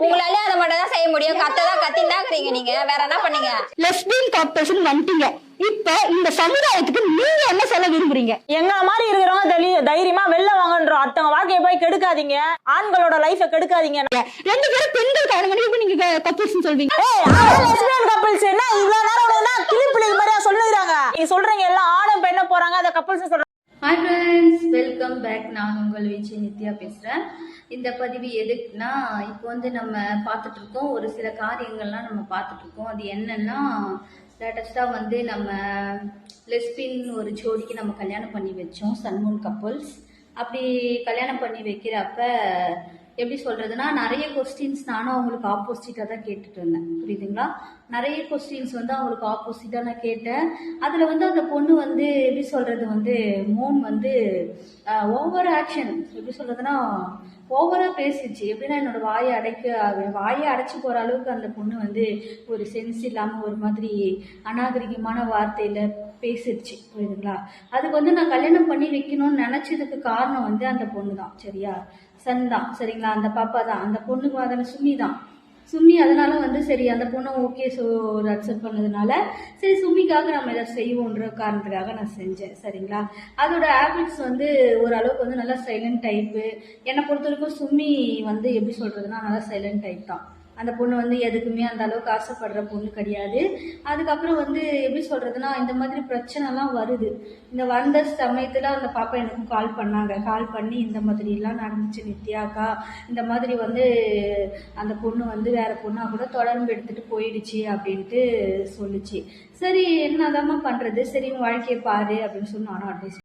உங்களால அதை மட்டும் தான் செய்ய முடியும். கத்ததான் கத்தின்னு தான் இருக்கிறீங்க நீங்க. வேற என்ன பண்ணீங்க? லெஸ்பியன் கார்பரேஷன் வந்துட்டீங்க. இப்ப இந்த சமுதாயத்துக்கு நீங்க என்ன சொல்ல விரும்புறீங்க? எங்க மாதிரி இருக்கிறவங்க தெளி- தைரியமா வெளில வாங்கன்றோம் அடுத்தவங்க வாழ்க்கையை போய் கெடுக்காதீங்க. ஆண்களோட லைஃப கெடுக்காதீங்க. ரெண்டு பேரும் பெண்கள் பண்ணி இப்ப நீங்க கப்பல்ஸ் சொல்வீங்க ஏய் லெஸ்பியன் கப்பிள்ஸ் என்ன இவ்வளவு நேரம் உனக்கு தான் கிளிப்பிள்ளை மாதிரியா சொல்லுறாங்க நீங்க சொல்றீங்க எல்லாம் ஆணும் பெண்ண போறாங்க. அந்த கப்பிள்ஸ் சொல்றாங்க வெல்கம் பேக் நான் உங்கள் விஜய் நித்யா பேசுகிறேன் இந்த பதிவு எதுக்குன்னா இப்போ வந்து நம்ம பார்த்துட்ருக்கோம் ஒரு சில காரியங்கள்லாம் நம்ம பார்த்துட்ருக்கோம். அது என்னென்னா லேட்டஸ்ட்டாக வந்து நம்ம லெஸ்பின் ஒரு ஜோடிக்கு நம்ம கல்யாணம் பண்ணி வச்சோம் சன்மூன் கப்புள்ஸ் அப்படி கல்யாணம் பண்ணி வைக்கிறப்ப எப்படி சொல்றதுன்னா நிறைய கொஸ்டின்ஸ் நானும் அவங்களுக்கு ஆப்போசிட்டாக தான் கேட்டுட்டு இருந்தேன். புரியுதுங்களா? நிறைய கொஸ்டின்ஸ் வந்து அவங்களுக்கு ஆப்போசிட்டாக நான் கேட்டேன். அதில் வந்து அந்த பொண்ணு வந்து எப்படி சொல்கிறது வந்து மோன் வந்து ஓவர் ஆக்ஷன் எப்படி சொல்றதுன்னா ஓவராக பேசிடுச்சு எப்படின்னா என்னோட வாயை அடைக்க வாயை அடைச்சி போகிற அளவுக்கு அந்த பொண்ணு வந்து ஒரு சென்ஸ் இல்லாமல் ஒரு மாதிரி அநாகரிகமான வார்த்தையில் பேசிடுச்சு புரியுதுங்களா? அதுக்கு வந்து நான் கல்யாணம் பண்ணி வைக்கணும்னு நினச்சதுக்கு காரணம் வந்து அந்த பொண்ணு தான் சரியா? சன் தான் சரிங்களா? அந்த பாப்பா தான் அந்த பொண்ணுக்கு அதன சுமி தான் சுமி அதனால வந்து சரி அந்த பொண்ணை ஓகே ஸோ அக்செப்ட் பண்ணதுனால சரி சுமிக்காக நம்ம இதை செய்வோன்ற காரணத்துக்காக நான் செஞ்சேன். சரிங்களா? அதோட ஹேபிட்ஸ் வந்து ஓரளவுக்கு வந்து நல்லா சைலண்ட் டைப்பு என்னை பொறுத்த வரைக்கும் சுமி வந்து எப்படி சொல்கிறதுனா நல்லா சைலண்ட் டைப் தான். அந்த பொண்ணு வந்து எதுக்குமே அந்த அளவுக்கு ஆசைப்படுற பொண்ணு கிடையாது. அதுக்கப்புறம் வந்து எப்படி சொல்கிறதுனா இந்த மாதிரி பிரச்சனைலாம் வருது. இந்த வந்த சமயத்தில் அந்த பாப்பா எனக்கும் கால் பண்ணாங்க. கால் பண்ணி இந்த மாதிரிலாம் நடந்துச்சு நித்யாக்கா. இந்த மாதிரி வந்து அந்த பொண்ணு வந்து வேற பொண்ணா கூட தொடர்பு எடுத்துட்டு போயிடுச்சு அப்படின்ட்டு சொல்லுச்சு. சரி என்னதாம்மா பண்ணுறது சரி உன் வாழ்க்கையை பாரு அப்படின்னு சொல்லி நானும் அட்வைஸ்